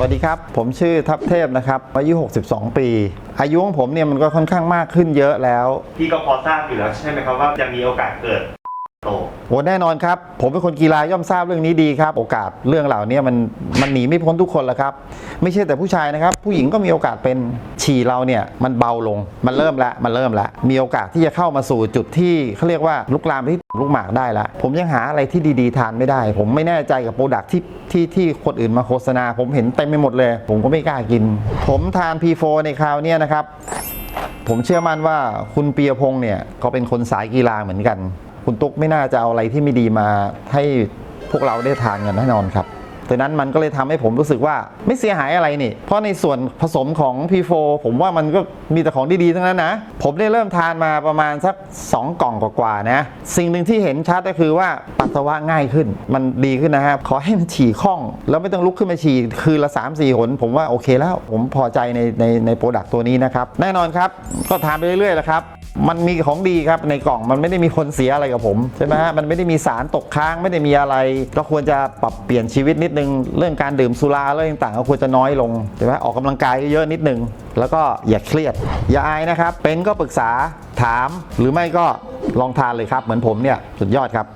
วัสดีครับ ผมชื่อทัพเทพนะครับอายุ 62 ปี อายุของผมเนี่ยมันก็ค่อนข้างมากขึ้นเยอะแล้ว พี่ก็พอทราบอยู่แล้วใช่ไหมครับว่าจะมีโอกาสเกิดโตโอ้แน่นอนครับ ผมเป็นคนกีฬาย่อมทราบเรื่องนี้ดีครับ โอกาสเรื่องเหล่านี้มันมันหนีไม่พ้นทุกคนแล้วครับ ไม่ใช่แต่ผู้ชายนะครับ ผู้หญิงก็มีโอกาสเป็น ฉี่เราเนี่ยมันเบาลง มันเริ่มละมันเริ่มละมีโอกาสที่จะเข้ามาสู่จุดที่เขาเรียกว่าลุกลามไปที่ลูกหมากได้ละผมยังหาอะไรที่ดีๆทานไม่ได้ ผมไม่แน่ใจกับโปรดักที่ที่ที่คนอื่นมาโฆษณา ผมเห็นเต็มไปหมดเลย ผมก็ไม่กล้ากิน ผมทาน P4 ในคราวเนี้ยนะครับ ผมเชื่อมั่นว่าคุณเปียพงษ์เนี่ยก็เป็นคนสายกีฬาเหมือนกัน คุณตุ๊กไม่น่าจะเอาอะไรที่ไม่ดีมาให้พวกเราได้ทานกันแน่นอนครับ ดังนั้นมันก็เลยทำให้ผมรู้สึกว่าไม่เสียหายอะไรนี่ เพราะในส่วนผสมของ P4 ผมว่ามันก็มีแต่ของดีๆทั้งนั้นนะ ผมได้เริ่มทานมาประมาณสัก 2 กล่องกว่าๆนะ สิ่งหนึ่งที่เห็นชัดก็คือว่าปัสสาวะง่ายขึ้น มันดีขึ้นนะครับ ขอให้มันฉี่คล่อง แล้วไม่ต้องลุกขึ้นมาฉี่คืนละ 3 4หน ผมว่าโอเคแล้ว ผมพอใจในในในโปรดักต์ตัวนี้นะครับ แน่นอนครับ ก็ทานไปเรื่อยๆแหละครับ มันมีของดีครับในกล่องมันไม่ได้มีคนเสียอะไรกับผมใช่ไหมฮะมันไม่ได้มีสารตกค้างไม่ได้มีอะไร ก็ควรจะปรับเปลี่ยนชีวิตนิดนึง เรื่องการดื่มสุราเรื่องต่างๆก็ควรจะน้อยลงใช่ไหมออกกำลังกายเยอะนิดนึง แล้วก็อย่าเครียด อย่าอายนะครับ เป็นก็ปรึกษาถามหรือไม่ก็ลองทานเลยครับ เหมือนผมเนี่ยสุดยอดครับ